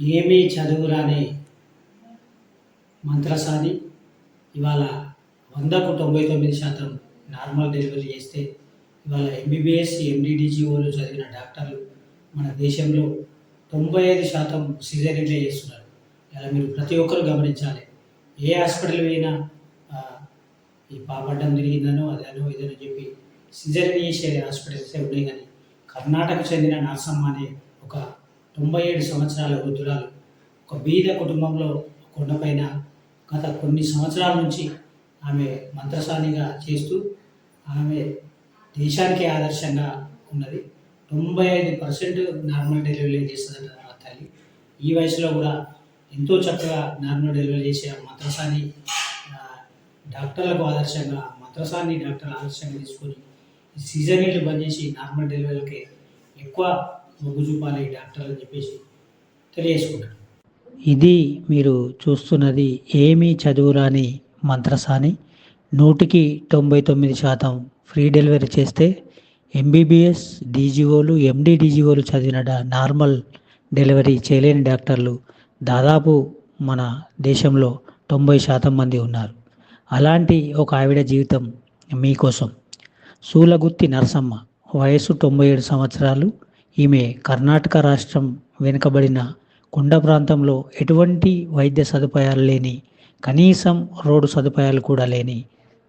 ఏమీ చదువురాని మంత్రసాని ఇవాళ వందకు తొంభై తొమ్మిది శాతం నార్మల్ డెలివరీ చేస్తే ఇవాళ ఎంబీబీఎస్ ఎండిడిజిఓలు చదివిన డాక్టర్లు మన దేశంలో తొంభై ఐదు శాతం సిజరీన్లే చేస్తున్నారు. ఇలా మీరు ప్రతి ఒక్కరు గమనించాలి. ఏ హాస్పిటల్ పోయినా ఈ పాపడ్డం తిరిగిందనో అదనో ఇదనో చెప్పి సిజరీన్ చేసే హాస్పిటల్సే ఉన్నాయి కానీ కర్ణాటక చెందిన నర్సమ్మ అనే తొంభై ఏడు సంవత్సరాల వృద్ధురాలు. ఒక బీద కుటుంబంలో కొండపైన గత కొన్ని సంవత్సరాల నుంచి ఆమె మంత్రసానిగా చేస్తూ ఆమె దేశానికి ఆదర్శంగా ఉన్నది. తొంభై ఐదు పర్సెంట్ నార్మల్ డెలివరీ చేస్తుందంట ఆ తల్లి. ఈ వయసులో కూడా ఎంతో చక్కగా నార్మల్ డెలివరీ చేసే ఆ మంత్రసాని డాక్టర్లకు ఆదర్శంగా మంత్రసాని డాక్టర్ ఆదర్శంగా తీసుకొని ఈ సీజనీలు బంద్ చేసి నార్మల్ డెలివరీలకి ఎక్కువ మొగ్గు చూపాలి డాక్టర్లు అని చెప్పేసి తెలియజేసుకుంటాడు ఇది మీరు చూస్తున్నది ఏమీ చదువురాని మంత్రసాని నూటికి తొంభై తొమ్మిది శాతం ఫ్రీ డెలివరీ చేస్తే ఎంబీబీఎస్ డీజీఓలు ఎండి డీజీఓలు చదివిన నార్మల్ డెలివరీ చేయలేని డాక్టర్లు దాదాపు మన దేశంలో తొంభై శాతం మంది ఉన్నారు. అలాంటి ఒక ఆవిడ జీవితం మీకోసం. సూలగుత్తి నరసమ్మ వయసు తొంభై ఏడు సంవత్సరాలు. ఈమె కర్ణాటక రాష్ట్రం వెనుకబడిన కొండ ప్రాంతంలో ఎటువంటి వైద్య సదుపాయాలు లేని కనీసం రోడ్డు సదుపాయాలు కూడా లేని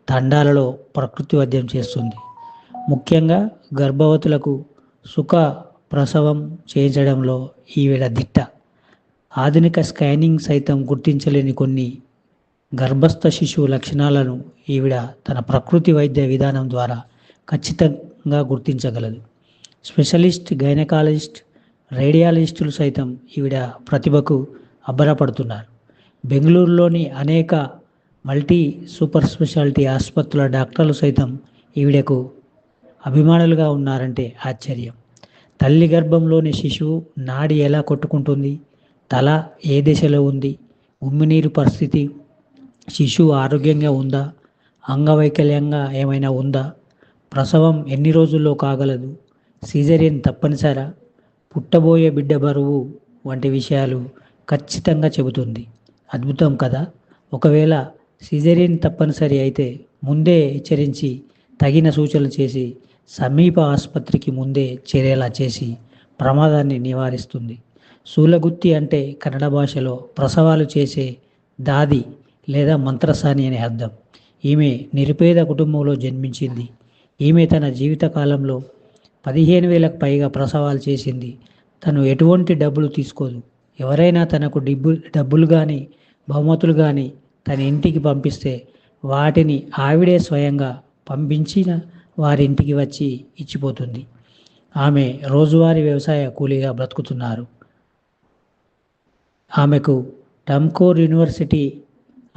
తండాలలో ప్రకృతి వైద్యం చేస్తుంది. ముఖ్యంగా గర్భవతులకు సుఖ ప్రసవం చేయించడంలో ఈవిడ దిట్ట. ఆధునిక స్కానింగ్ సైతం గుర్తించలేని కొన్ని గర్భస్థ శిశువు లక్షణాలను ఈవిడ తన ప్రకృతి వైద్య విధానం ద్వారా ఖచ్చితంగా గుర్తించగలదు. స్పెషలిస్ట్ గైనకాలజిస్ట్ రేడియాలజిస్టులు సైతం ఈవిడ ప్రతిభకు అబ్బరపడుతున్నారు. బెంగళూరులోని అనేక మల్టీ సూపర్ స్పెషాలిటీ ఆసుపత్రుల డాక్టర్లు సైతం ఈవిడకు అభిమానులుగా ఉన్నారంటే ఆశ్చర్యం. తల్లి గర్భంలోని శిశువు నాడి ఎలా కొట్టుకుంటుంది? తల ఏ దిశలో ఉంది? ఉమ్మినీరు పరిస్థితి? శిశువు ఆరోగ్యంగా ఉందా? అంగవైకల్యంగా ఏమైనా ఉందా? ప్రసవం ఎన్ని రోజుల్లో కాగలదు? సీజరియన్ తప్పనిసరా. పుట్టబోయే బిడ్డ బరువు వంటి విషయాలు ఖచ్చితంగా చెబుతుంది. అద్భుతం కదా? ఒకవేళ సీజరియన్ తప్పనిసరి అయితే ముందే హెచ్చరించి తగిన సూచనలు చేసి సమీప ఆసుపత్రికి ముందే చేరేలా చేసి ప్రమాదాన్ని నివారిస్తుంది. సూలగుత్తి అంటే కన్నడ భాషలో ప్రసవాలు చేసే దాది లేదా మంత్రసాని అనే అర్థం. ఈమె నిరుపేద కుటుంబంలో జన్మించింది. ఈమె తన జీవితకాలంలో పదిహేను వేలకు పైగా ప్రసవాలు చేసింది. తను ఎటువంటి డబ్బులు తీసుకోదు. ఎవరైనా తనకు డబ్బు డబ్బులు కానీ బహుమతులు కానీ తన ఇంటికి పంపిస్తే వాటిని ఆవిడే స్వయంగా పంపించిన వారి ఇంటికి వచ్చి ఇచ్చిపోతుంది. ఆమె రోజువారీ వ్యవసాయ కూలీగా బ్రతుకుతున్నారు. ఆమెకు టమ్కోర్ యూనివర్సిటీ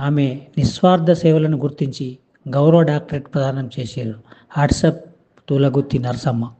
ఆమె నిస్వార్థ సేవలను గుర్తించి గౌరవ డాక్టరేట్ ప్రదానం చేశారు. వాట్సప్ తూలగుత్తి నరసమ్మ.